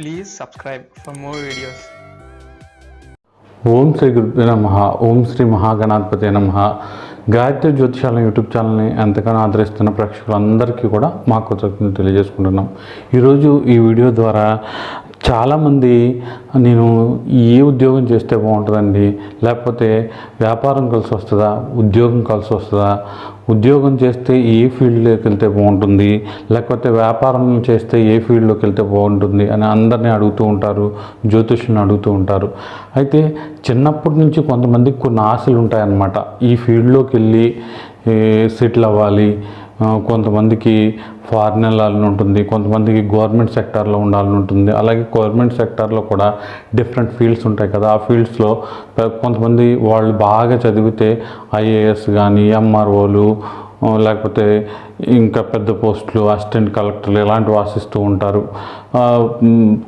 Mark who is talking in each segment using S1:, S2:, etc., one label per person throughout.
S1: Please subscribe for more videos
S2: Om Shri గురుదే నమ. ఓం శ్రీ మహాగణాధిపతి నమ. Gayatri జ్యోతిషాలయం YouTube ఛానల్ని ఎంతగానో ఆదరిస్తున్న ప్రేక్షకులందరికీ కూడా మా కృతజ్ఞతలు తెలియజేసుకుంటున్నాం. ఈరోజు ఈ వీడియో ద్వారా చాలామంది నేను ఏ ఉద్యోగం చేస్తే బాగుంటుందండి? లేకపోతే వ్యాపారం కలిసి వస్తుందా? ఉద్యోగం కలిసి వస్తుందా? ఉద్యోగం చేస్తే ఏ ఫీల్డ్లోకి వెళ్తే బాగుంటుంది? లేకపోతే వ్యాపారం చేస్తే ఏ ఫీల్డ్లోకి వెళ్తే బాగుంటుంది? అని అందరినీ అడుగుతూ ఉంటారు జ్యోతిష్యుని అడుగుతూ ఉంటారు. అయితే చిన్నప్పటి నుంచి కొంతమందికి కొన్ని ఆశలు ఉంటాయన్నమాట ఈ ఫీల్డ్లోకి వెళ్ళి సెటిల్ అవ్వాలి కొంతమందికి ఫారిన్ వెళ్ళాలని ఉంటుంది కొంతమందికి గవర్నమెంట్ సెక్టార్లో ఉండాలని ఉంటుంది. అలాగే గవర్నమెంట్ సెక్టార్లో కూడా డిఫరెంట్ ఫీల్డ్స్ ఉంటాయి కదా. ఆ ఫీల్డ్స్లో కొంతమంది వాళ్ళు బాగా చదివితే ఐఏఎస్ కానీ ఎంఆర్ఓలు లేకపోతే ఇంకా పెద్ద పోస్టులు అసిస్టెంట్ కలెక్టర్లు ఇలాంటివి ఆశిస్తూ ఉంటారు.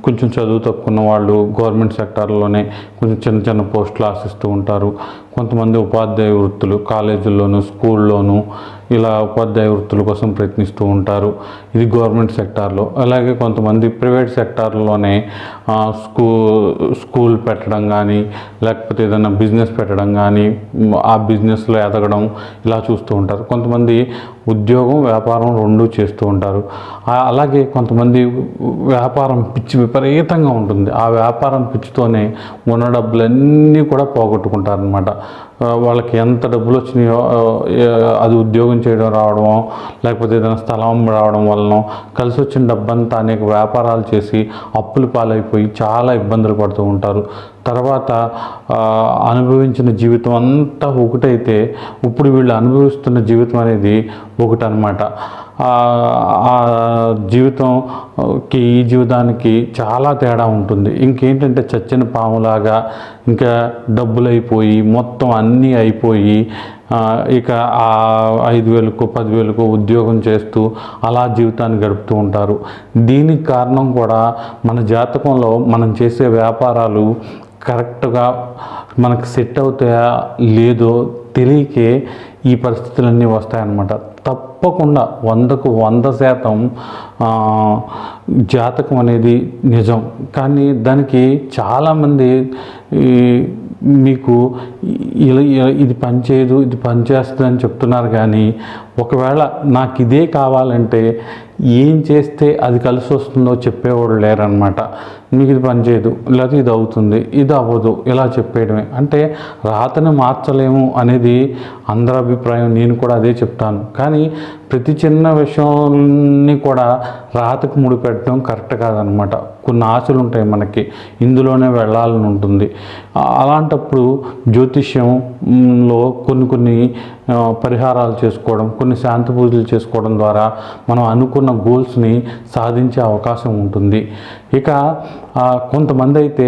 S2: కొంచెం చదువు తక్కువ వాళ్ళు గవర్నమెంట్ సెక్టార్లోనే కొంచెం చిన్న చిన్న పోస్టులు ఆశిస్తూ ఉంటారు. కొంతమంది ఉపాధ్యాయ వృత్తులు కాలేజీల్లోనూ స్కూల్లోనూ ఇలా ఉపాధ్యాయ వృత్తుల కోసం ప్రయత్నిస్తూ ఉంటారు. ఇది గవర్నమెంట్ సెక్టార్లో అలాగే కొంతమంది ప్రైవేట్ సెక్టార్లోనే స్కూ స్కూల్ పెట్టడం కానీ లేకపోతే ఏదైనా బిజినెస్ పెట్టడం కానీ ఆ బిజినెస్లో ఎదగడం ఇలా చూస్తూ ఉంటారు. కొంతమంది ఉద్యోగం వ్యాపారం రెండూ చేస్తూ ఉంటారు. అలాగే కొంతమంది వ్యాపారం పిచ్చి విపరీతంగా ఉంటుంది. ఆ వ్యాపారం పిచ్చితోనే ఉన్న డబ్బులన్నీ కూడా పోగొట్టుకుంటారనమాట వాళ్ళకి ఎంత డబ్బులు వచ్చినాయో అది ఉద్యోగం చేయడం రావడం లేకపోతే ఏదైనా స్థలం రావడం వలన కలిసి వచ్చిన డబ్బంతా అనేక వ్యాపారాలు చేసి అప్పులు పాలైపోయి చాలా ఇబ్బందులు పడుతూ ఉంటారు. తర్వాత అనుభవించిన జీవితం అంతా ఒకటైతే ఇప్పుడు వీళ్ళు అనుభవిస్తున్న జీవితం అనేది ఒకటనమాట ఆ జీవితంకి ఈ జీవితానికి చాలా తేడా ఉంటుంది. ఇంకేంటంటే చచ్చిన పాములాగా ఇంకా డబ్బులు అయిపోయి మొత్తం అన్నీ అయిపోయి ఇక ఆ ఐదు వేలకు పదివేలకు ఉద్యోగం చేస్తూ అలా జీవితాన్ని గడుపుతూ ఉంటారు. దీనికి కారణం కూడా మన జాతకంలో మనం చేసే వ్యాపారాలు కరెక్ట్గా మనకు సెట్ అవుతాయా లేదో తెలియకే ఈ పరిస్థితులన్నీ వస్తాయన్నమాట. తప్పకుండా వందకు వంద శాతం జాతకం అనేది నిజం. కానీ దానికి చాలామంది మీకు ఇది పనిచేయదు ఇది పనిచేస్తుంది అని చెప్తున్నారు కానీ ఒకవేళ నాకు ఇదే కావాలంటే ఏం చేస్తే అది కలిసి వస్తుందో చెప్పేవాడు లేరనమాట మీకు ఇది పనిచేయదు లేకపోతే ఇది అవుతుంది ఇది అవ్వదు ఇలా చెప్పేయడమే. అంటే రాతను మార్చలేము అనేది అందరి అభిప్రాయం నేను కూడా అదే చెప్తాను. కానీ ప్రతి చిన్న విషయాన్ని కూడా రాతకు ముడిపెట్టడం కరెక్ట్ కాదనమాట. కొన్ని ఆశలు ఉంటాయి మనకి ఇందులోనే వెళ్ళాలని ఉంటుంది. అలాంటప్పుడు జ్యోతిష్యంలో కొన్ని కొన్ని పరిహారాలు చేసుకోవడం కొన్ని శాంతి పూజలు చేసుకోవడం ద్వారా మనం అనుకున్న గోల్స్ని సాధించే అవకాశం ఉంటుంది. ఇక కొంతమంది అయితే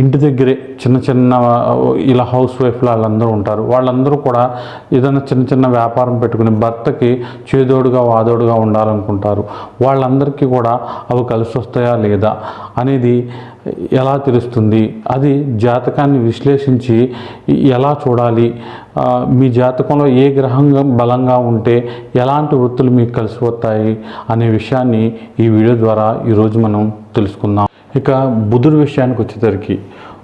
S2: ఇంటి దగ్గరే చిన్న చిన్న ఇలా హౌస్ వైఫ్లు వాళ్ళందరూ ఉంటారు. వాళ్ళందరూ కూడా ఏదైనా చిన్న చిన్న వ్యాపారం పెట్టుకుని భర్తకి చేదోడుగా వాదోడుగా ఉండాలనుకుంటారు. వాళ్ళందరికీ కూడా అవి కలిసి వస్తాయా లేదా అనేది ఎలా తెలుస్తుంది? అది జాతకాన్ని విశ్లేషించి ఎలా చూడాలి? మీ జాతకంలో ఏ గ్రహం బలంగా ఉంటే ఎలాంటి వృత్తులు మీకు కలిసి వస్తాయి అనే విషయాన్ని ఈ వీడియో ద్వారా ఈరోజు మనం తెలుసుకుందాం. ఇక బుధుడు విషయానికి వచ్చేసరికి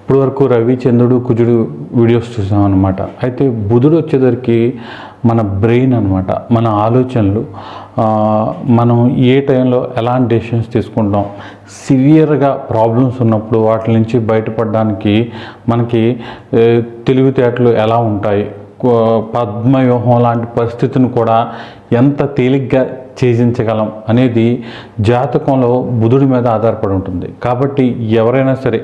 S2: ఇప్పటివరకు రవి చంద్రుడు కుజుడు వీడియోస్ చూసాం అనమాట అయితే బుధుడు వచ్చేసరికి మన బ్రెయిన్ అనమాట మన ఆలోచనలు మనం ఏ టైంలో ఎలాంటి డెసిషన్స్ తీసుకుంటాం సివియర్గా ప్రాబ్లమ్స్ ఉన్నప్పుడు వాటి నుంచి బయటపడడానికి మనకి తెలివితేటలు ఎలా ఉంటాయి పద్మవ్యూహం లాంటి పరిస్థితిని కూడా ఎంత తేలిగ్గా ఛేదించగలం అనేది జాతకంలో బుధుడి మీద ఆధారపడి ఉంటుంది. కాబట్టి ఎవరైనా సరే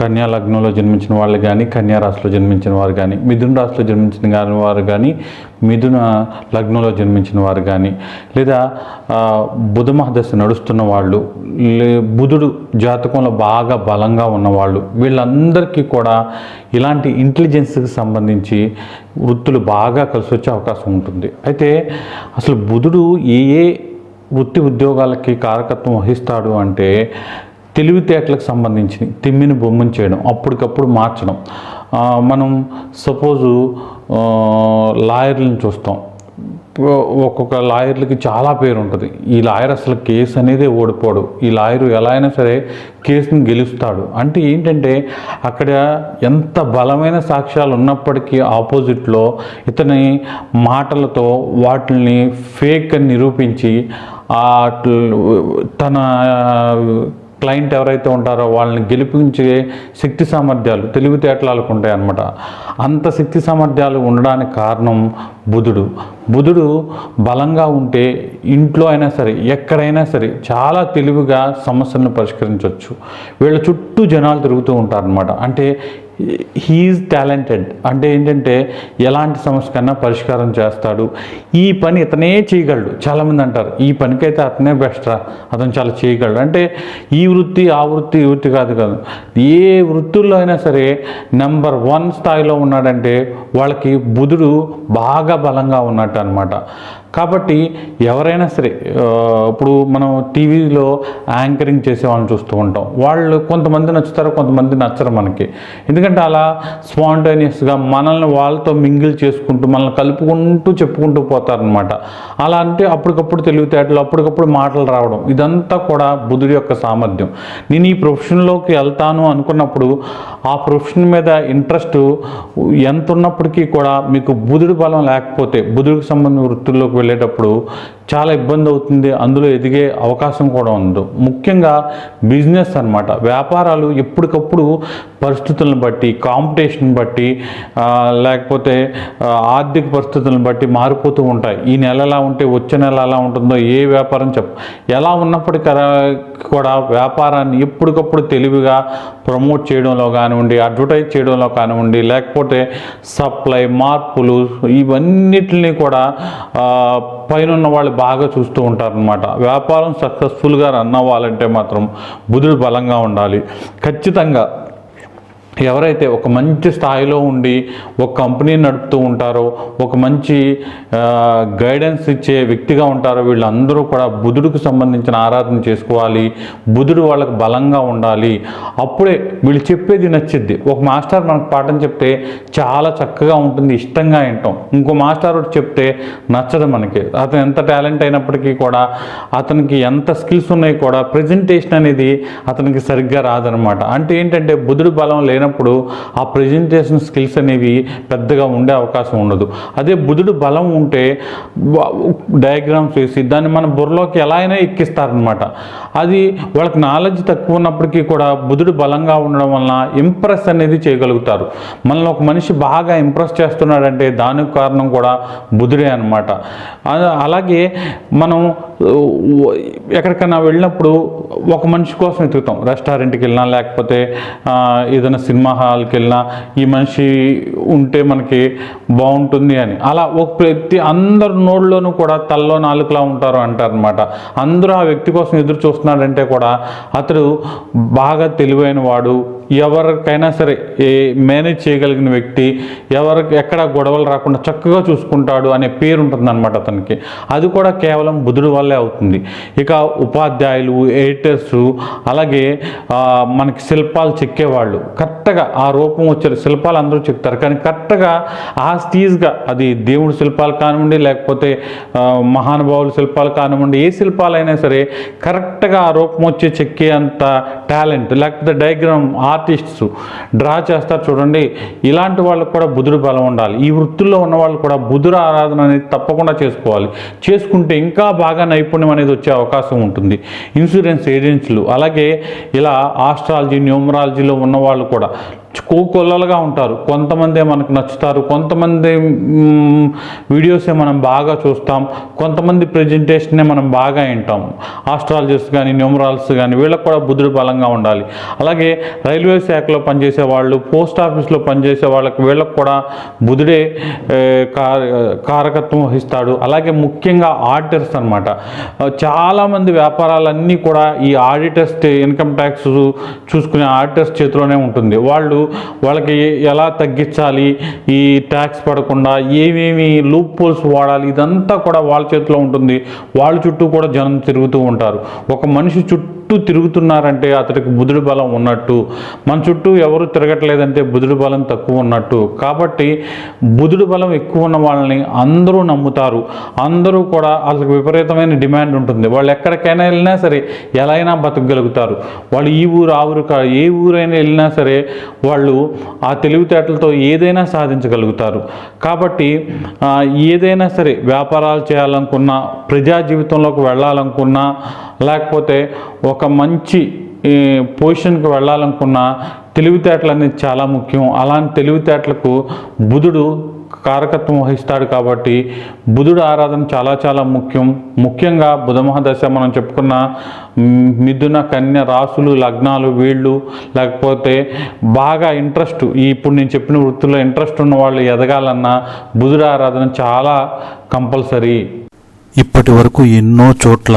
S2: కన్యా లగ్నంలో జన్మించిన వాళ్ళు కానీ కన్యా రాశిలో జన్మించిన వారు కానీ మిథున రాశిలో జన్మించిన వారు కానీ మిథున లగ్నంలో జన్మించిన వారు కానీ లేదా ఆ, బుధ మహదశ నడుస్తున్న వాళ్ళు లే- బుధుడు జాతకంలో బాగా బలంగా ఉన్నవాళ్ళు వీళ్ళందరికీ కూడా ఇలాంటి ఇంటెలిజెన్స్కి సంబంధించి వృత్తులు బాగా కలిసి వచ్చే అవకాశం ఉంటుంది. అయితే అసలు బుధుడు ఏ ఏ వృత్తి ఉద్యోగాలకి కారకత్వం వహిస్తాడు అంటే తెలివితేటలకు సంబంధించి తిమ్మిని బొమ్మని చేయడం అప్పటికప్పుడు మార్చడం. మనం సపోజు లాయర్లను చూస్తాం. ఒక్కొక్క లాయర్లకి చాలా పేరు ఉంటుంది ఈ లాయర్ అసలు కేసు అనేది ఓడిపోడు. ఈ లాయరు ఎలా అయినా సరే కేసుని గెలుస్తాడు. అంటే ఏంటంటే అక్కడ ఎంత బలమైన సాక్ష్యాలు ఉన్నప్పటికీ ఆపోజిట్లో ఇతని మాటలతో వాటిని ఫేక్ అని నిరూపించి తన క్లయింట్ ఎవరైతే ఉంటారో వాళ్ళని గెలిపించే శక్తి సామర్థ్యాలు తెలివితేటలకు ఉంటాయన్నమాట. అంత శక్తి సామర్థ్యాలు ఉండడానికి కారణం బుధుడు. బుధుడు బలంగా ఉంటే ఇంట్లో అయినా సరే ఎక్కడైనా సరే చాలా తెలివిగా సమస్యలను పరిష్కరించవచ్చు వీళ్ళ చుట్టూ జనాలు తిరుగుతూ ఉంటారనమాట అంటే హీఈస్ టాలెంటెడ్ అంటే ఏంటంటే ఎలాంటి సమస్య కన్నా పరిష్కారం చేస్తాడు. ఈ పని ఇతనే చేయగలడు. చాలామంది అంటారు ఈ పనికైతే అతనే బెస్ట్ రా. అతను చాలా చేయగలడు. అంటే ఈ వృత్తి ఆ వృత్తి ఈ వృత్తి కాదు కాదు. ఏ వృత్తుల్లో అయినా సరే నెంబర్ వన్ స్థాయిలో ఉన్నాడంటే వాళ్ళకి బుధుడు బాగా బలంగా ఉన్నట్టు అనమాట కాబట్టి ఎవరైనా సరే ఇప్పుడు మనం టీవీలో యాంకరింగ్ చేసే వాళ్ళని చూస్తూ ఉంటాం. వాళ్ళు కొంతమంది నచ్చుతారు కొంతమంది నచ్చరు మనకి. ఎందుకంటే అలా స్పాంటేనియస్గా మనల్ని వాళ్ళతో మింగిల్ చేసుకుంటూ మనల్ని కలుపుకుంటూ చెప్పుకుంటూ పోతారనమాట అలా అంటే అప్పటికప్పుడు తెలివితేటలు అప్పటికప్పుడు మాటలు రావడం ఇదంతా కూడా బుధుడి యొక్క సామర్థ్యం. నేను ఈ ప్రొఫెషన్లోకి వెళ్తాను అనుకున్నప్పుడు ఆ ప్రొఫెషన్ మీద ఇంట్రెస్ట్ ఎంత ఉన్నప్పటికీ కూడా మీకు బుధుడి బలం లేకపోతే బుధుడికి సంబంధించిన వృత్తుల్లోకి వెళ్ళేటప్పుడు చాలా ఇబ్బంది అవుతుంది. అందులో ఎదిగే అవకాశం కూడా ఉంది. ముఖ్యంగా బిజినెస్ అన్నమాట. వ్యాపారాలు ఎప్పటికప్పుడు పరిస్థితులను బట్టి కాంపిటీషన్ బట్టి లేకపోతే ఆర్థిక పరిస్థితులను బట్టి మారిపోతూ ఉంటాయి. ఈ నెల ఎలా ఉంటే వచ్చే నెల ఎలా ఉంటుందో ఏ వ్యాపారం చెప్ప ఎలా ఉన్నప్పటికీ కూడా వ్యాపారాన్ని ఎప్పటికప్పుడు తెలివిగా ప్రమోట్ చేయడంలో కానివ్వండి అడ్వర్టైజ్ చేయడంలో కానివ్వండి లేకపోతే సప్లై మార్పులు ఇవన్నిటిని కూడా పైన ఉన్న వాళ్ళు బాగా చూస్తూ ఉంటారనమాట వ్యాపారం సక్సెస్ఫుల్గా రన్ అవ్వాలంటే మాత్రం బుధుడు బలంగా ఉండాలి. ఖచ్చితంగా ఎవరైతే ఒక మంచి స్థాయిలో ఉండి ఒక కంపెనీని నడుపుతూ ఉంటారో ఒక మంచి గైడెన్స్ ఇచ్చే వ్యక్తిగా ఉంటారో వీళ్ళందరూ కూడా బుధుడికి సంబంధించిన ఆరాధన చేసుకోవాలి. బుధుడు వాళ్ళకి బలంగా ఉండాలి. అప్పుడే వీళ్ళు చెప్పేది నచ్చిద్ది. ఒక మాస్టర్ మనకు పాఠం చెప్తే చాలా చక్కగా ఉంటుంది ఇష్టంగా వింటాం. ఇంకో మాస్టర్ ఒకటి చెప్తే నచ్చదు మనకి. అతను ఎంత టాలెంట్ అయినప్పటికీ కూడా అతనికి ఎంత స్కిల్స్ ఉన్నాయి కూడా ప్రజెంటేషన్ అనేది అతనికి సరిగ్గా రాదనమాట. అంటే ఏంటంటే బుధుడు బలం లేనప్పుడు ఆ ప్రజెంటేషన్ స్కిల్స్ అనేవి పెద్దగా ఉండే అవకాశం ఉండదు. అదే బుధుడు బలం ఉంటే డయాగ్రామ్స్ వేసి దాన్ని మన బుర్రలోకి ఎలా అయినా ఎక్కిస్తారనమాట అది వాళ్ళకి నాలెడ్జ్ తక్కువ ఉన్నప్పటికీ కూడా బుధుడు బలంగా ఉండడం వలన ఇంప్రెస్ అనేది చేయగలుగుతారు. మనల్ని ఒక మనిషి బాగా ఇంప్రెస్ చేస్తున్నాడంటే దానికి కారణం కూడా బుధుడే అనమాట అలాగే మనం ఎక్కడికైనా వెళ్ళినప్పుడు ఒక మనిషి కోసం వెతుకుతాం. రెస్టారెంట్కి వెళ్ళినా లేకపోతే ఏదైనా సినిమా హాల్కి వెళ్ళినా ఈ మనిషి ఉంటే మనకి బాగుంటుంది అని. అలా ఒక ప్రతి అందరు నోళ్ళలోనూ కూడా తల్లో నాలుగులా ఉంటారు అంటారు అనమాట అందరూ ఆ వ్యక్తి కోసం ఎదురు చూస్తున్నాడంటే కూడా అతడు బాగా తెలివైన వాడు ఎవరికైనా సరే ఏ మేనేజ్ చేయగలిగిన వ్యక్తి ఎవరికి ఎక్కడ గొడవలు రాకుండా చక్కగా చూసుకుంటాడు అనే పేరు ఉంటుందన్నమాట అతనికి. అది కూడా కేవలం బుధుడు వల్లే అవుతుంది. ఇక ఉపాధ్యాయులు ఎడిటర్స్ అలాగే మనకి శిల్పాలు చెక్కేవాళ్ళు. కరెక్ట్గా ఆ రూపం వచ్చే శిల్పాలు అందరూ చెక్తారు. కానీ కరెక్ట్గా ఆ స్టీజ్గా అది దేవుడి శిల్పాలు కానివ్వండి లేకపోతే మహానుభావుల శిల్పాలు కానివ్వండి ఏ శిల్పాలైనా సరే కరెక్ట్గా ఆ రూపం వచ్చే చెక్కే అంత టాలెంట్. లేకపోతే డయాగ్రామ్ ఆర్టిస్ట్స్ డ్రా చేస్తారు చూడండి. ఇలాంటి వాళ్ళకు కూడా బుధుడు బలం ఉండాలి. ఈ వృత్తుల్లో ఉన్న వాళ్ళు కూడా బుధుడు ఆరాధన అనేది తప్పకుండా చేసుకోవాలి. చేసుకుంటే ఇంకా బాగా నైపుణ్యం అనేది వచ్చే అవకాశం ఉంటుంది. ఇన్సూరెన్స్ ఏజెన్సీలు అలాగే ఇలా ఆస్ట్రాలజీ న్యూమరాలజీలో ఉన్న వాళ్ళు కూడా కోకొల్లలుగా ఉంటారు. కొంతమందే మనకు నచ్చుతారు. కొంతమంది వీడియోసే మనం బాగా చూస్తాం. కొంతమంది ప్రజెంటేషనే మనం బాగా వింటాం. ఆస్ట్రాలజిస్ట్ కానీ న్యూమరాల్స్ కానీ వీళ్ళకి కూడా బుద్ధుడు బలంగా ఉండాలి. అలాగే రైల్వే శాఖలో పనిచేసే వాళ్ళు పోస్ట్ ఆఫీస్లో పనిచేసే వాళ్ళకి వీళ్ళకి కూడా బుధుడే కారకత్వం వహిస్తాడు. అలాగే ముఖ్యంగా ఆడిటర్స్ అనమాట చాలామంది వ్యాపారాలన్నీ కూడా ఈ ఆడిటర్స్ ఇన్కమ్ ట్యాక్స్ చూసుకునే ఆడిటర్స్ చేతిలోనే ఉంటుంది. వాళ్ళు వాళ్ళకి ఎలా తగ్గించాలి ఈ ట్యాక్స్ పడకుండా ఏమేమి లూప్ పోల్స్ వాడాలి ఇదంతా కూడా వాళ్ళ చేతిలో ఉంటుంది. వాళ్ళ చుట్టూ కూడా జనం తిరుగుతూ ఉంటారు. ఒక మనిషి చుట్టూ
S3: చుట్టూ తిరుగుతున్నారంటే అతడికి బుధుడి బలం ఉన్నట్టు మన చుట్టూ ఎవరు తిరగట్లేదంటే బుధుడి బలం తక్కువ ఉన్నట్టు. కాబట్టి బుధుడి బలం ఎక్కువ ఉన్న వాళ్ళని అందరూ నమ్ముతారు. అందరూ కూడా వాళ్ళకి విపరీతమైన డిమాండ్ ఉంటుంది. వాళ్ళు ఎక్కడికైనా వెళ్ళినా సరే ఎలా అయినా బతకగలుగుతారు. వాళ్ళు ఈ ఊరు ఆ ఊరు కా- ఏ ఊరైనా వెళ్ళినా సరే వాళ్ళు ఆ తెలివితేటలతో ఏదైనా సాధించగలుగుతారు. కాబట్టి ఏదైనా సరే వ్యాపారాలు చేయాలనుకున్నా ప్రజా జీవితంలోకి వెళ్ళాలనుకున్నా లేకపోతే ఒక మంచి పొజిషన్కి వెళ్ళాలనుకున్నా తెలివితేటలు అనేది చాలా ముఖ్యం. అలాంటి తెలివితేటలకు బుధుడు కారకత్వం వహిస్తాడు కాబట్టి బుధుడు ఆరాధన చాలా చాలా ముఖ్యం. ముఖ్యంగా బుధ మహాదశ మనం చెప్పుకున్న మిథున కన్య రాసులు లగ్నాలు వీళ్ళు లేకపోతే బాగా ఇంట్రెస్ట్ ఇప్పుడు నేను చెప్పిన వృత్తిలో ఇంట్రెస్ట్ ఉన్న వాళ్ళు ఎదగాలన్నా బుధుడు ఆరాధన చాలా కంపల్సరీ.
S2: ఇప్పటి వరకు ఎన్నో చోట్ల